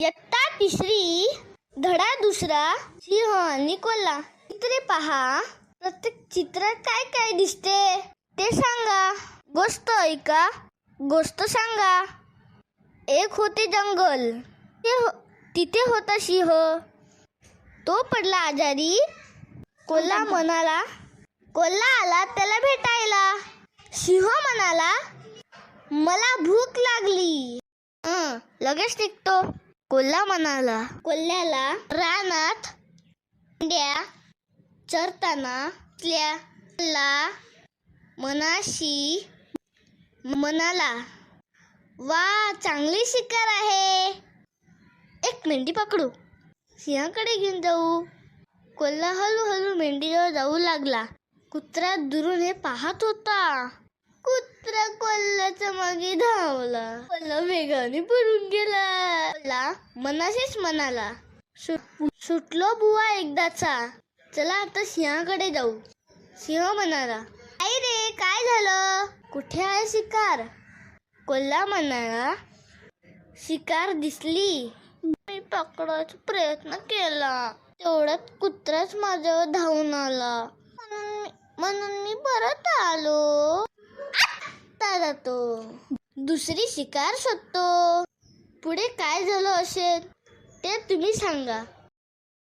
इयत्ता तिसरी धडा दुसरा सिंह आणि कोल्हा चित्रे पहा. प्रत्येक चित्रात काय काय दिसते? ते सांगा. गोष्ट ऐका. गोष्ट सांगा. एक होते जंगल. ते हो- तिथे होता सिंह. तो पडला आजारी. कोल्हा म्हणाला कोल्हा आला त्याला भेटायला. सिंह म्हणाला मला भूक लागली. हं, लगेच निघतो. कोल्हा म्हणाला. कोल्ह्याला रानात मेंढ्या चरताना दिसल्या. मनाशी म्हणाला वा चांगली शिकार आहे. एक मेंढी पकडू. सिंहाकडे घेऊन जाऊ. कोल्हा हळूहळू मेंढीजवळ जाऊ लागला. कुत्रा दुरून हे पाहत होता. कुत्रा कोल्ह्याच्या मागे धावला मला वेगाने पडून गेला. मनाशीच म्हणाला सुट सुटलो बुवा एकदाचा. चला आता सिंहाकडे जाऊ. सिंह म्हणाला आई रे काय झालं? कुठे आहे शिकार? कोल्हा म्हणाला शिकार दिसली. मी पकडायचा प्रयत्न केला. तेवढ्यात कुत्राच माझ्यावर धावून आला. म्हणून मी म्हणून मी परत आलो. आत्ता जातो. दुसरी शिकार शोधतो पुढे काय झालं असेल ते तुम्ही सांगा.